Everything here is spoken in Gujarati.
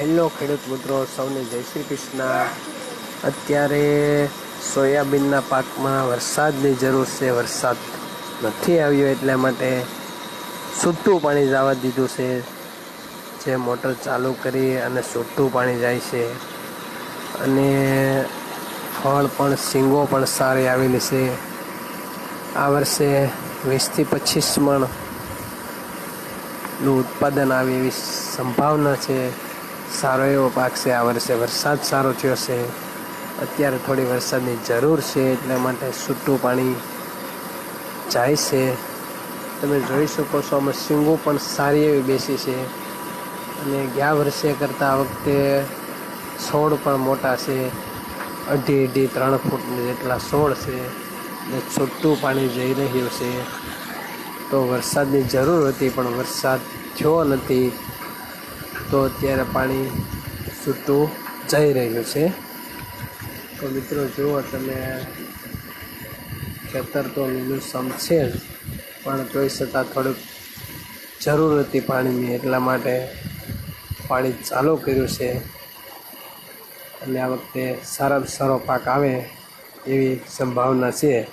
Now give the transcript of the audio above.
હેલો ખેડૂત મિત્રો, સૌને જય શ્રી કૃષ્ણ. અત્યારે સોયાબીનના પાકમાં વરસાદની જરૂર છે, વરસાદ નથી આવ્યો એટલા માટે છૂટું પાણી જવા દીધું છે. જે મોટર ચાલુ કરી અને છૂટું પાણી જાય છે. અને ફળ પણ સિંગો પણ સારી આવેલી છે. આ વર્ષે વીસથી પચીસ મણનું ઉત્પાદન આવે એવી સંભાવના છે. સારો એવો પાક છે, આ વર્ષે વરસાદ સારો થયો છે. અત્યારે થોડી વરસાદની જરૂર છે, એટલા માટે છૂટું પાણી જાય છે. તમે જોઈ શકો છો, આમાં સિંગો પણ સારી એવી બેસી છે. અને ગયા વર્ષે કરતાં વખતે છોડ પણ મોટા છે. અઢી અઢી ત્રણ ફૂટ જેટલા છોડ છે. ને છૂટું પાણી જઈ રહ્યું છે. તો વરસાદની જરૂર હતી, પણ વરસાદ થયો નથી. તો અત્યારે પાણી છૂટું જઈ રહ્યું છે. તો મિત્રો, જુઓ તમે, ખેતર તો લીલુંછમ છે જ પણ તોય છતાં થોડુંક જરૂર હતી પાણીની એટલા માટે પાણી ચાલુ કર્યું છે. અને આ વખતે સારામાં સારો પાક આવે એવી સંભાવના છે.